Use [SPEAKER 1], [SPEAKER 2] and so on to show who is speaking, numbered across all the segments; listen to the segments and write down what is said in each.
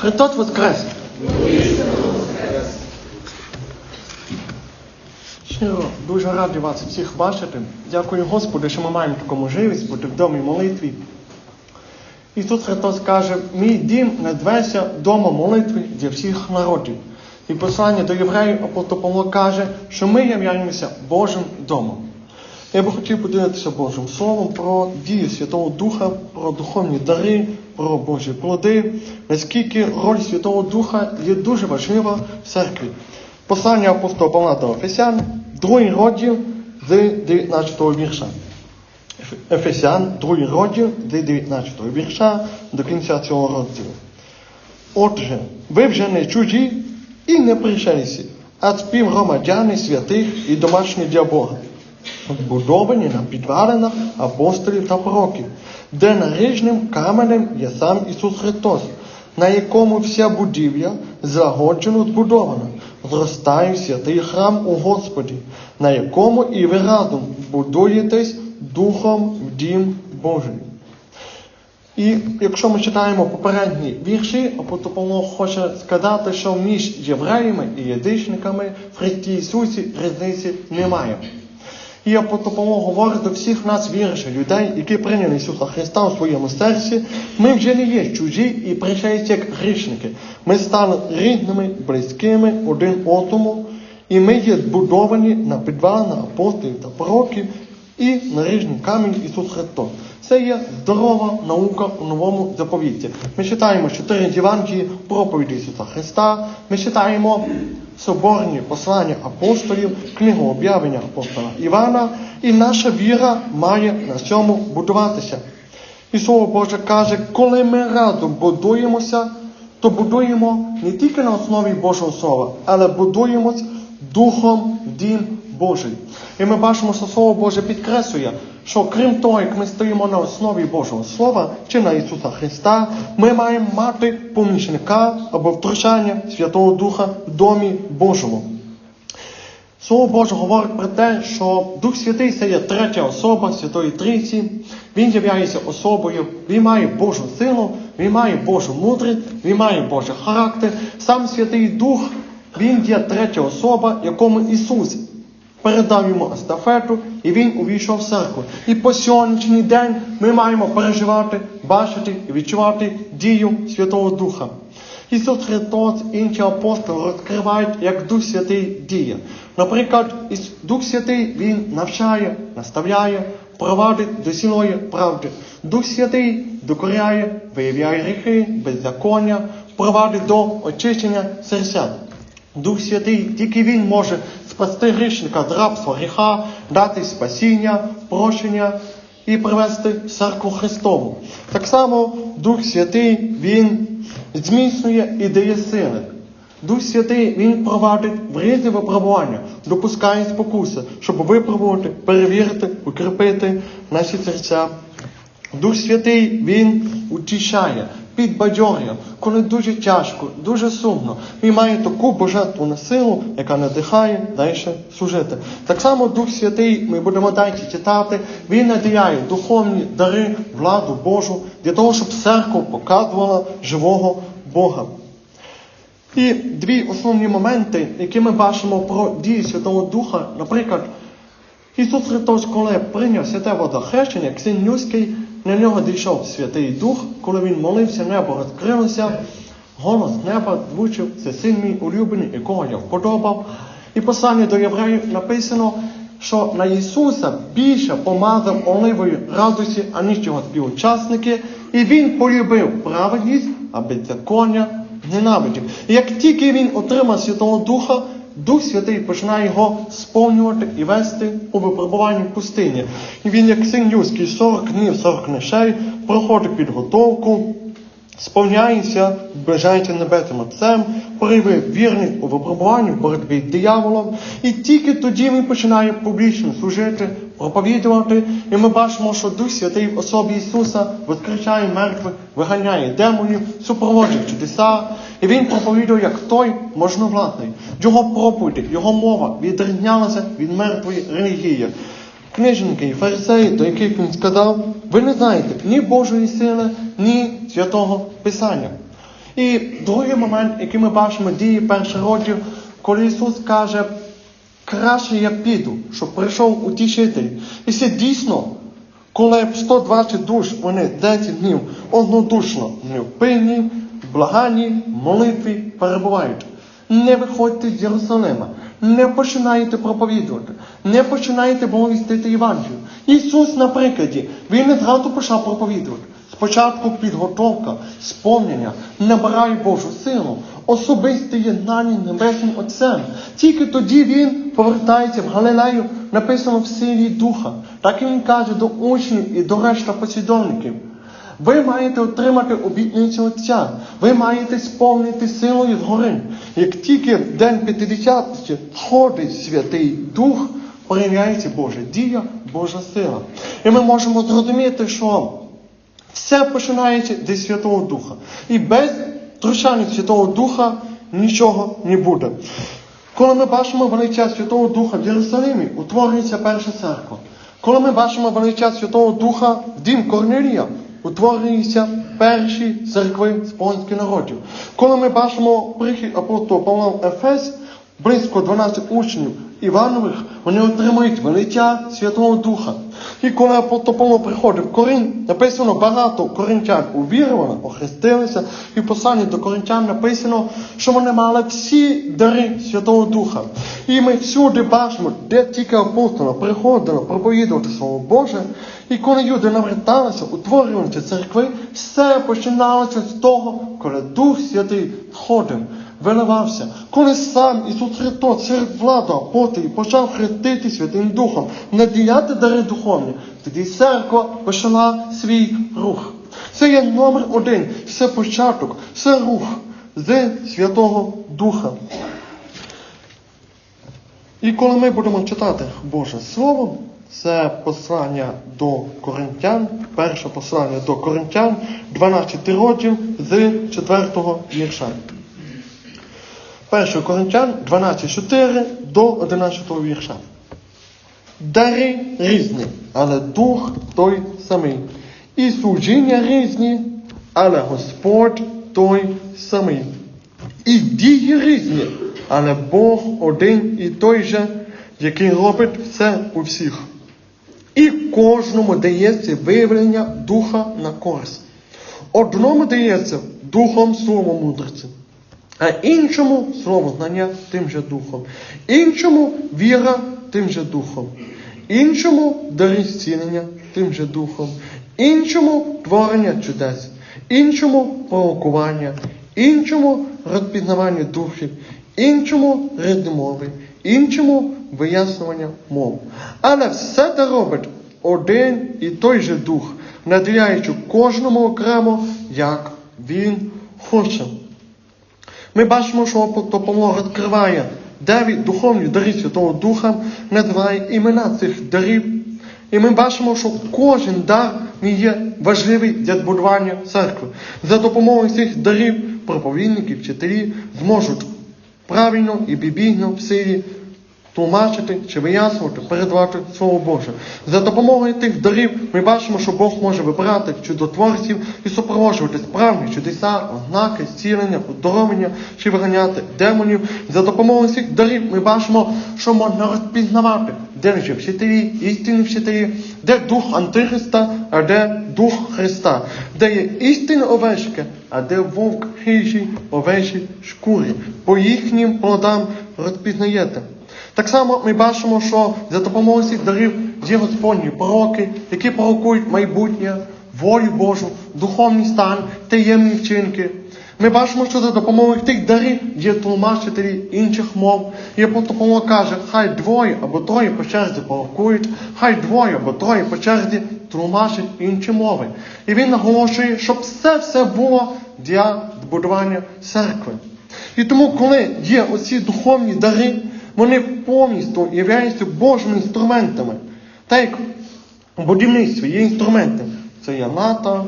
[SPEAKER 1] Христос Воскрес! Щиро дуже радий вас всіх бачити. Дякую Господу, що ми маємо таку можливість бути в домі молитві. Ісус Христос каже, мій дім надветься домом молитви для всіх народів. І послання до євреїв апостол Павло каже, що ми являємося Божим домом. Я би хотів поділитися Божим Словом про дію Святого Духа, про духовні дари, про Божі плоди, наскільки роль Святого Духа є дуже важлива в церкві. Послання апостола Павла до Ефесян, другий розділ з 19 вірша. Ефесян, другий розділ з 19 вірша до кінця цього розділу. Отже, ви вже не чужі і не пришельці, а співгромадяни святих і домашні для Бога, збудовані на підвалинах апостолів та пророків, де наріжним каменем є сам Ісус Христос, на якому вся будівля злагоджено збудована, зростає святий храм у Господі, на якому і ви разом будуєтесь Духом в дім Божий. І якщо ми читаємо попередні вірші, апостол Павло хоче сказати, що між євреями і язичниками в Христі Ісусі різниці немає. І апостол говорить до всіх нас віруючих людей, які прийняли Ісуса Христа у своєму серці, ми вже не є чужі і пришельці як грішники. Ми стали рідними, близькими один одному, і ми є збудовані на підвалах апостолів та пророків і наріжний камінь Ісус Христос. Це є здорова наука у новому заповіті. Ми читаємо чотири Євангелії проповіді Ісуса Христа. Ми читаємо соборні послання апостолів, книгу об'явлення апостола Івана, і наша віра має на цьому будуватися. І Слово Боже каже, коли ми разом будуємося, то будуємо не тільки на основі Божого Слова, але будуємось Духом Дім Божий. І ми бачимо, що Слово Боже підкреслює, що крім того, як ми стоїмо на основі Божого Слова чи на Ісуса Христа, ми маємо мати помічника або втручання Святого Духа в домі Божому. Слово Боже говорить про те, що Дух Святий це є третя особа Святої Трійці. Він являється особою, він має Божу силу, він має Божу мудрість, він має Божий характер. Сам Святий Дух, він є третя особа, якому Ісус передав йому естафету, і він увійшов в церкву. І по сьогоднішній день ми маємо переживати, бачити і відчувати дію Святого Духа. Ісус Христос, інші апостоли розкривають, як Дух Святий діє. Наприклад, Дух Святий Він навчає, наставляє, провадить до сілої правди. Дух Святий докоряє, виявляє гріхи, беззаконня, провадить до очищення серця. Дух Святий, тільки Він може спасти грішника з рабства гріха, дати спасіння, прощення і привести церкву Христову. Так само Дух Святий, Він зміцнює і дає сили. Дух Святий Він провадить в різні випробування, допускає спокуси, щоб випробувати, перевірити, укріпити наші серця. Дух Святий Він утішає, підбадьорює, коли дуже тяжко, дуже сумно. Він має таку божественну силу, яка надихає далі служити. Так само Дух Святий, ми будемо далі читати, він наділяє духовні дари, владу Божу для того, щоб церква показувала живого Бога. І дві основні моменти, які ми бачимо про дію Святого Духа, наприклад, Ісус Христос, коли прийняв святе водохрещення, людський, на нього дійшов Святий Дух, коли він молився, небо розкрилося, голос неба звучив, це син мій улюблений, якого я вподобав. І послання до євреїв написано, що на Ісуса більше помазав оливою радості, аніж його співучасники, і він полюбив праведність, а беззаконня ненавидів. І як тільки він отримав Святого Духа, Дух Святий починає його сповнювати і вести у випробуванні в пустині. І він, як син людський, 40 днів, 40 ночей, проходить підготовку, сповняється, вближається небесним Отцем, прояви вірність у випробуванні в боротьбі з дияволом. І тільки тоді він починає публічно служити, проповідувати. І ми бачимо, що Дух Святий в особі Ісуса воскрешає мертвих, виганяє демонів, супроводжує чудеса. І він проповідує як той можновладний. Його проповіді, його мова відрізнялася від мертвої релігії. Книжники і фарисеї, до яких він сказав, ви не знаєте ні Божої сили, ні святого Писання. І другий момент, який ми бачимо, дії перший розділ, коли Ісус каже, краще я піду, щоб прийшов утішитель. І це дійсно, коли 120 душ, вони 10 днів однодушно невпинні, благанні, молитві перебувають. Не виходьте з Єрусалима, не починайте проповідувати, не починайте благовістити Євангелію. Ісус, на прикладі, Він не зразу почав проповідувати. Спочатку підготовка, сповнення, набирає Божу силу, особисте єднання Небесним Отцем. Тільки тоді він повертається в Галилею, написано в силі Духа. Так і він каже до учнів і до решта послідовників. Ви маєте отримати обітницю Отця. Ви маєте сповнити силою згори. Як тільки в день П'ятидесятниці входить Святий Дух, проявляється Божа дія, Божа сила. І ми можемо зрозуміти, що все починається зі Святого Духа. І без втручання Святого Духа нічого не буде. Коли ми бачимо величе Святого Духа в Єрусалимі, утворюється перша церква. Коли ми бачимо велича Святого Духа в дім Корнелія, утворюються перші церкви спонських народів. Коли ми бачимо прихід апостола Павла Ефес, близько 12 учнів Іванових, вони отримують велиття Святого Духа. І коли апостол Павло приходив в Коринь, написано багато коринтян увірували, охрестилися, і в посланні до коринтян написано, що вони мали всі дари Святого Духа. І ми всюди бачимо, де тільки апостоли приходили проповідувати Слово Боже, і коли люди наверталися, утворювалися церкви, все починалося з того, коли Дух Святий входив виливався. Коли сам Ісус Христос серед влади апостолів почав хрестити Святим Духом, надіяти дари духовні, тоді церква почала свій рух. Це є номер один, це початок, це рух з Святого Духа. І коли ми будемо читати Боже Слово, це послання до Коринтян, перше послання до Коринтян, 12 розділ з 4 вірша. 1 Коринтян 12.4 до 11 вірша. Дари різні, але дух той самий. І служіння різні, але Господь той самий. І дії різні, але Бог один і той же, який робить все у всіх. І кожному дається виявлення духа на користь. Одному дається духом слово мудрості, а іншому слово знання тим же духом, іншому віра тим же духом, іншому дари зцілення тим же духом, іншому творення чудес, іншому пророкування, іншому розпізнавання духів, іншому мови, іншому вияснювання мов. Але все це робить один і той же дух, наділяючи кожному окремо, як він хоче. Ми бачимо, що допомога відкриває дев'ять духовні дари Святого Духа, називає імена цих дарів. І ми бачимо, що кожен дар є важливий для збудування церкви. За допомогою цих дарів проповідники, вчителі зможуть правильно і бібійно в силі тлумачити чи вияснювати, передавати Слово Боже. За допомогою тих дарів ми бачимо, що Бог може вибирати чудотворців і супроводжувати справні чудеса, ознаки, зцілення, оздоровлення чи виганяти демонів. За допомогою цих дарів ми бачимо, що можна розпізнавати, де же вчителі, істинні вчителі, де дух Антихриста, а де дух Христа, де є істинні овечки, а де вовк хижі овечі шкурі. По їхнім плодам розпізнаєте. Так само ми бачимо, що за допомогою цих дарів є Господні пророки, які пророкують майбутнє, волю Божу, духовний стан, таємні вчинки. Ми бачимо, що за допомогою тих дарів є тлумачителі інших мов. І апостол Павло каже, хай двоє або троє по черзі пророкують, хай двоє або троє по черзі тлумачать інші мови. І він наголошує, щоб все все було для збудування церкви. І тому, коли є оці духовні дари, вони повністю являються Божими інструментами. Так як у будівництві є інструменти. Це є лата,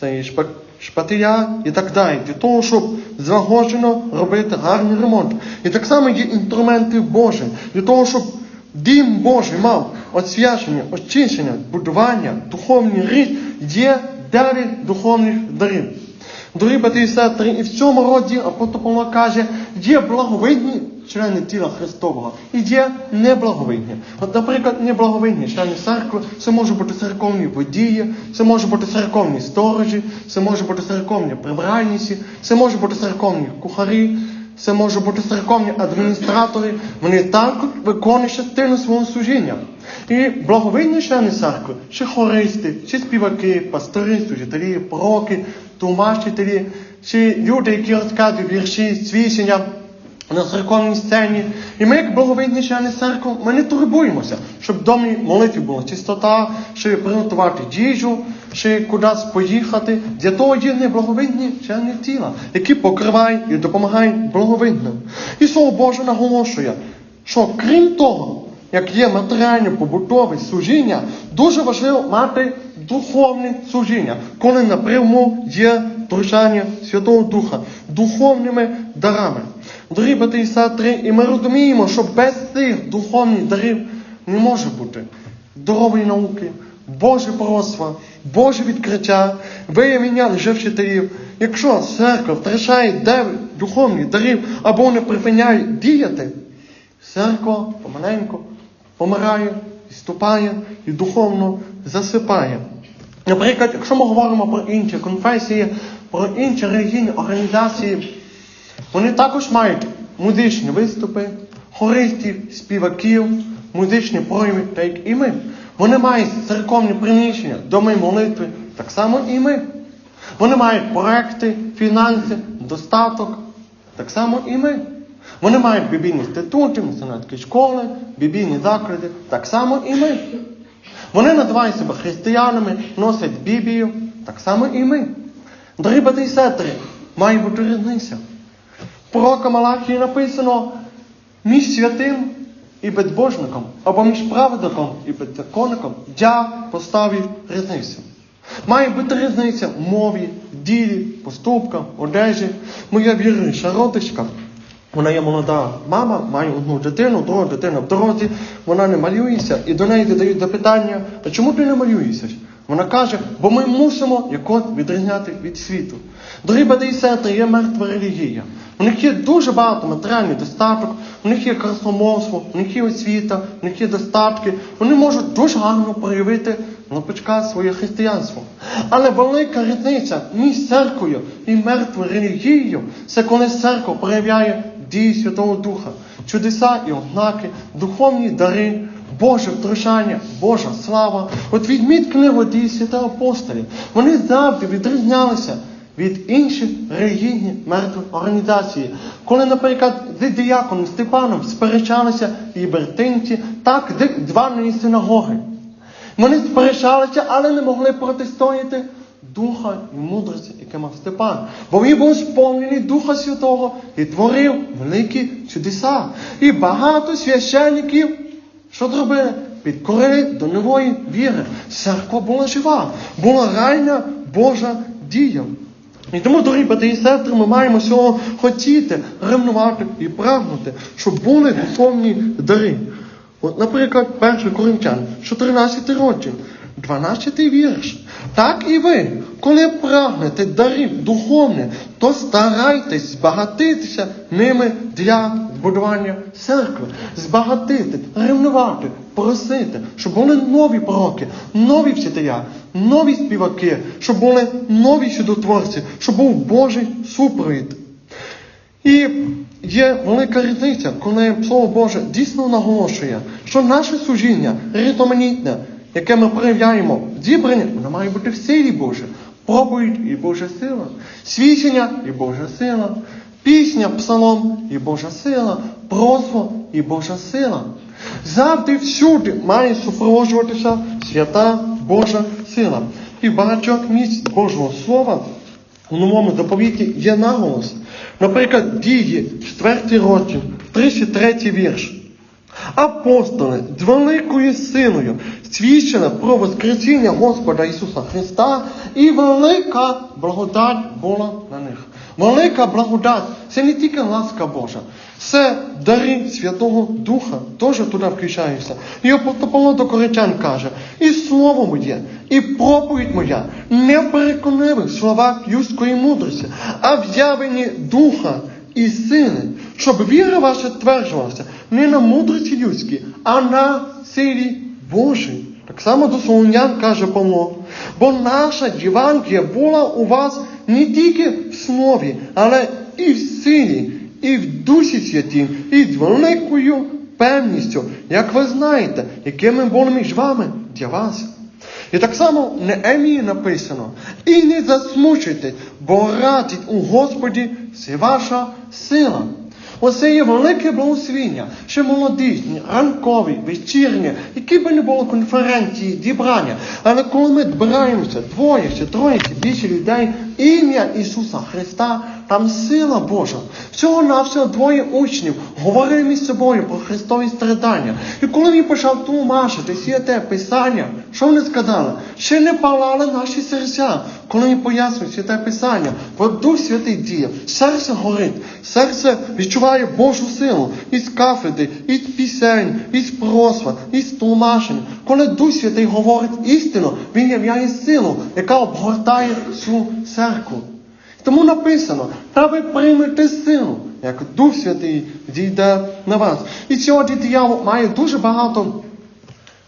[SPEAKER 1] це є шпа- шпателя і так далі. Для того, щоб злагоджено робити гарний ремонт. І так само є інструменти Божі. Для того, щоб дім Божий мав освячення, очищення, будування, духовний рід, є дев'ять духовних дарів. Дорогі брати і сестри, і в цьому роді апостол Павло каже, є благовидні члени тіла Христового і є неблаговидні. От, наприклад, неблаговидні члени церкви, це можуть бути церковні водії, це можуть бути церковні сторожі, це можуть бути церковні прибральниці, це можуть бути церковні кухарі, це можуть бути церковні адміністратори. Вони також виконують частину свого служіння. І благовидні члени церкви, чи хористи, чи співаки, пастори, служителі, пророки, тлумачителі, чи люди, які розказують вірші, свідчення на церковній сцені. І ми, як благовидні члени церкви, ми не турбуємося, щоб в домі молитві була чистота, щоб приготувати їжу, чи кудись поїхати. Для того є неблаговидні члени тіла, які покривають і допомагають благовидним. І Слово Боже наголошує, що крім того, як є матеріальне побутове служіння, дуже важливо мати духовне служіння, коли напряму є втручання Святого Духа духовними дарами. Дорогі брати і сестри, і ми розуміємо, що без цих духовних дарів не може бути здорової науки, Боже пророцтва, Боже відкриття, виявлення лжевчителів. Якщо церква втрачає дев'ять духовних дарів або не припиняє діяти, церква помаленьку помирає, відступає і духовно засипає. Наприклад, якщо ми говоримо про інші конфесії, про інші релігійні організації, вони також мають музичні виступи, хористів, співаків, музичні прояви, так як і ми. Вони мають церковні приміщення, доми молитви, так само і ми. Вони мають проекти, фінанси, достаток, так само і ми. Вони мають біблійні інститути, місіонерські школи, біблійні заклади, так само і ми. Вони називають себе християнами, носять Біблію, так само і ми. Дорогі брати і сестри, має бути різниця. Пророка Малахії написано між святим і безбожником, або між праведником і беззаконником я поставив різницю. Має бути різниця в мові, ділі, поступках, одежі. Моя віруюча родичка. Вона є молода мама, має одну дитину, друга дитина в дорозі, вона не малюється, і до неї задають запитання, а чому ти не малюєшся? Вона каже, бо ми мусимо якось відрізняти від світу. Дорогі і сестри, є мертва релігія. У них є дуже багато матеріальних достаток, у них є красномовство, у них є освіта, у них є достатки. Вони можуть дуже гарно проявити на почка своє християнство. Але велика різниця між церквою і мертвою релігією це коли церква проявляє дії Святого Духа, чудеса і ознаки, духовні дари, Боже втручання, Божа слава. От візьміть книгу дії святого апостолів. Вони завжди відрізнялися від інших релігійних організацій. Коли, наприклад, з діяконом Степаном сперечалися лібертинці, так званої синагоги. Вони сперечалися, але не могли протистояти духа і мудрості, яке мав Степан. Бо він був сповнений Духа Святого і творив великі чудеса. І багато священників, що зробили? Підкорили до нової віри. Церква була жива, була реальна Божа дія. І тому, дорогі брати і сестри, ми маємо цього хотіти, ревнувати і прагнути, щоб були духовні дари. От, наприклад, 1 Коринтян, 14 розділ, 12 вірш. Так і ви, коли прагнете дарів духовних, то старайтесь збагатитися ними для збудування церкви, збагатити, ревнувати, просити, щоб були нові пророки, нові вчителя, нові співаки, щоб були нові чудотворці, щоб був Божий супровід. І є велика різниця, коли Слово Боже дійсно наголошує, що наше служіння різноманітне, яке ми проявляємо, зібрання, воно має бути в силі Боже. Проповідь і Божа сила, свідчення і Божа сила, пісня, псалом і Божа сила, прозво і Божа сила. Завжди всюди має супроводжуватися свята Божа сила. І багатьох місць Божого Слова у новому заповіті є наголос. Наприклад, дії, 4 розділ, 33 вірш. Апостоли з великою силою свідчили про Воскресіння Господа Ісуса Христа, і велика благодать була на них. Велика благодать це не тільки ласка Божа, Це дари Святого Духа, теж туди включаються. І апостол Павло до коринтян каже, і слово моє, і проповідь моя не в переконливих словах людської мудрості, а в явленні духа і сили, щоб віра ваша тверджувалася не на мудрості людській, а на силі Божій. Так само до Солонян каже Павло, бо наша Євангелія була у вас не тільки в слові, але і в силі, і в Дусі Святім, і з великою певністю, як ви знаєте, якими були між вами для вас. І так само в Неемії написано, і не засмучуйтесь, бо радіть у Господі це ваша сила. Оце є велике благословіння, що молодіжні, ранкові, вечірні, які би не було конференції, зібрання. Але коли ми збираємося двоє чи троє чи більше людей, ім'я Ісуса Христа, там сила Божа. Всього на всього двоє учнів говорили між собою про Христові страдання. І коли він почав тлумачити святе Писання, що вони сказали? Ще не палали наші серця, коли він пояснює святе Писання, бо Дух Святий діє, серце горить, серце відчуває Божу силу із кафедри, із пісень, із просва, із тлумачень. Коли Дух Святий говорить істину, він являє силу, яка обгортає всю церкву. Тому написано, та ви приймете силу, як Дух Святий дійде на вас. І сьогодні диявол має дуже багато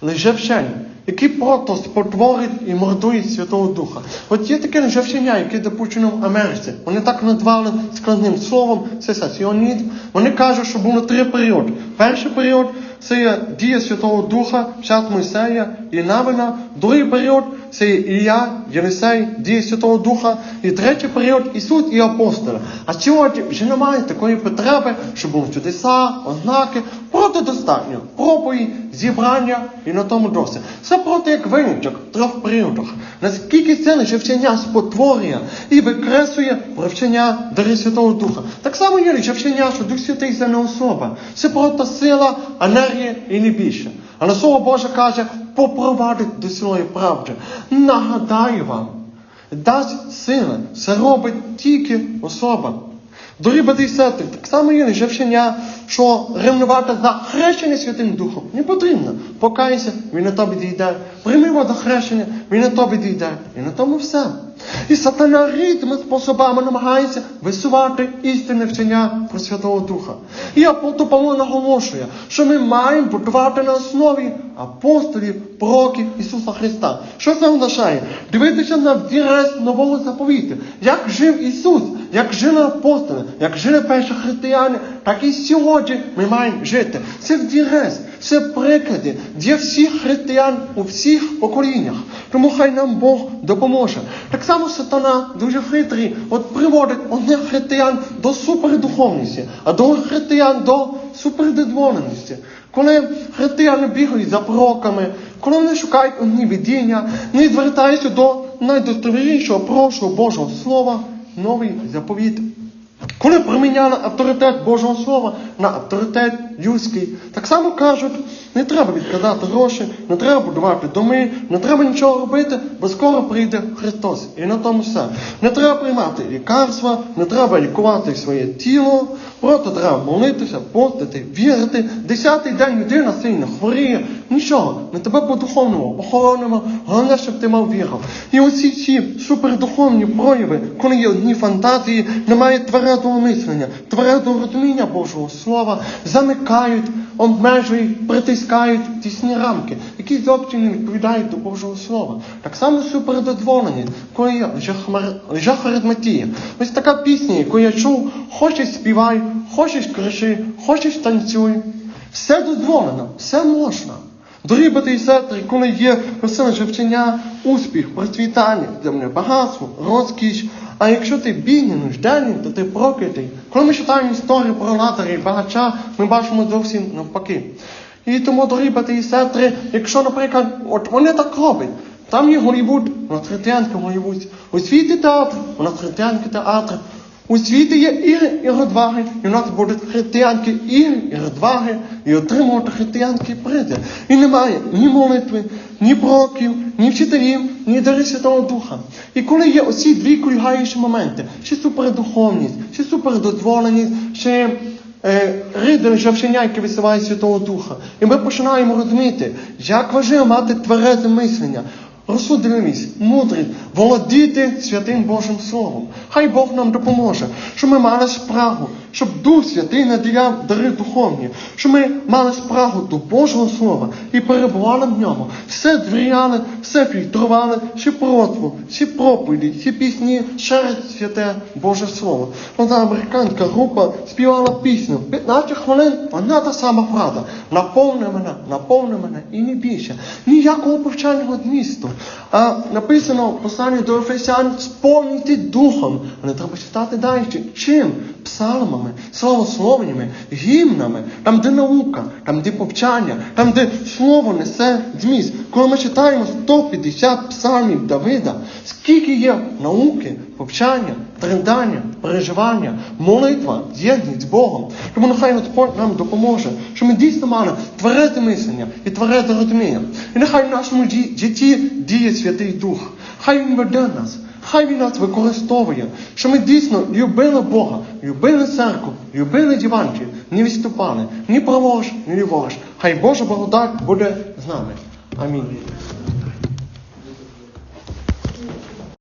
[SPEAKER 1] лжевчень, які просто спотворить і мордують Святого Духа. От є таке лжевчення, яке допущено в Америці. Вони так назвали складним словом, це сесіонізм. Вони кажуть, що було три періоди. Перший період це є дія Святого Духа, час Мойсея і Навина. Другий період це Ілля, Єлисей, дія Святого Духа. І третій період Ісус і апостоли. А сьогодні вже немає такої потреби, щоб були чудеса, ознаки. Просто достатньо проповідь, зібрання і на тому досі. Це просто як виняток в трьох періодах. Наскільки це лише вчення спотворює і викреслює про вчення дари Святого Духа. Так само є лише вчення, що Дух Святий це не особа. Це просто сила, енергія і не більше. Але Слово Боже каже, попровадить до силої правди. Нагадаю вам, дасть сина, Це робить тільки особа. Дорогі брати так само є жевчення, що ревнувати за хрещення Святим Духом не потрібно. Покайся, він на тобі дійде. Прийми до хрещення, він на тобі дійде. І на тому все. І сатана різними способами намагається висувати істинне вчення про Святого Духа. І апостол Павло наголошує, що ми маємо будувати на основі апостолів, пророків Ісуса Христа. Що це означає? Дивитися на взірець нового заповіту. Як жив Ісус, як жили апостоли, як жили перші християни, так і сьогодні ми маємо жити. Це взірець, це приклади для всіх християн у всіх поколіннях. Тому хай нам Бог допоможе. Так само сатана дуже хитрий, от приводить одних християн до супердуховності, а других християн до супердозволеності. Коли християни бігають за пророками, коли вони шукають одні видіння, не звертаються до найдостовірнішого прошу Божого Слова, новий заповіт. Коли приміняли авторитет Божого Слова на авторитет людський, так само кажуть, не треба відкладати гроші, не треба будувати доми, не треба нічого робити, бо скоро прийде Христос. І на тому все. Не треба приймати лікарства, не треба лікувати своє тіло, просто треба молитися, постити, вірити. Десятий день людина сильно хворіє. Нічого, ми тебе по-духовному охоронимо, головне, щоб ти мав віру. І оці ці супердуховні прояви, коли є одні фантазії, немає твердого мислення, твердого розуміння Божого Слова, замикають, обмежують, притискають тісні рамки, які зовсім не відповідають до Божого Слова. Так само супердозволені, коли є лежа. Ось така пісня, яку я чув, хочеш співай, хочеш кричи, хочеш танцюй. Все дозволено, все можна. Дорогі брати і сестри, коли є веселе живчення, успіх, процвітання, земне багатство, розкіш. А якщо ти бідний, нужденний, то ти проклятий. Коли ми читаємо історію про Лазаря і багача, ми бачимо зовсім навпаки. І тому, дорогі брати і сестри, якщо, наприклад, от вони так роблять, там є Голлівуд, у нас християнський Голлівуд, у театр, у нас християнський театр, у світі є ігри і розваги, і у нас будуть християнські ігри і розваги, і отримувати християнські призи. І немає ні молитви, ні пророків, ні вчителів, ні дари Святого Духа. І коли є оці дві кульгаючі моменти, чи супердуховність, чи супердозволеність, чи е, рідне жовчення, яке висуває Святого Духа. І ми починаємо розуміти, як важливо мати тверезе мислення. Розсудливість, мудрість, володіти святим Божим Словом. Хай Бог нам допоможе, щоб ми мали спрагу, щоб Дух Святий наділяв дари духовні, щоб ми мали спрагу до Божого Слова і перебували в ньому. Все звіряли, все фільтрували, всі пророкву, всі проповіді, всі пісні через святе Боже Слово. Одна американська група співала пісню 15 хвилин, одна та сама фраза. Наповни мене, наповни мене і не більше. Ніякого повчального змісту. А написано в посланні до Ефесян сповнити духом. А не треба читати далі. Чим? Псалмами, славословеннями, гімнами, там, де наука, там, де повчання, там, де слово несе зміст. Коли ми читаємо 150 псалмів Давида, скільки є науки, повчання, трендання, переживання, молитва, єдність з Богом. Тому нехай Господь нам допоможе, щоб ми дійсно мали тверезе мислення і тверезе розуміння. І нехай в нашому житті діє Святий Дух. Хай Він веде нас. Хай він нас використовує, що ми дійсно любили Бога, любили церкву, любили діванки, не відступали ні праворуч, ні ліворуч. Хай Божа благодать буде з нами. Амінь.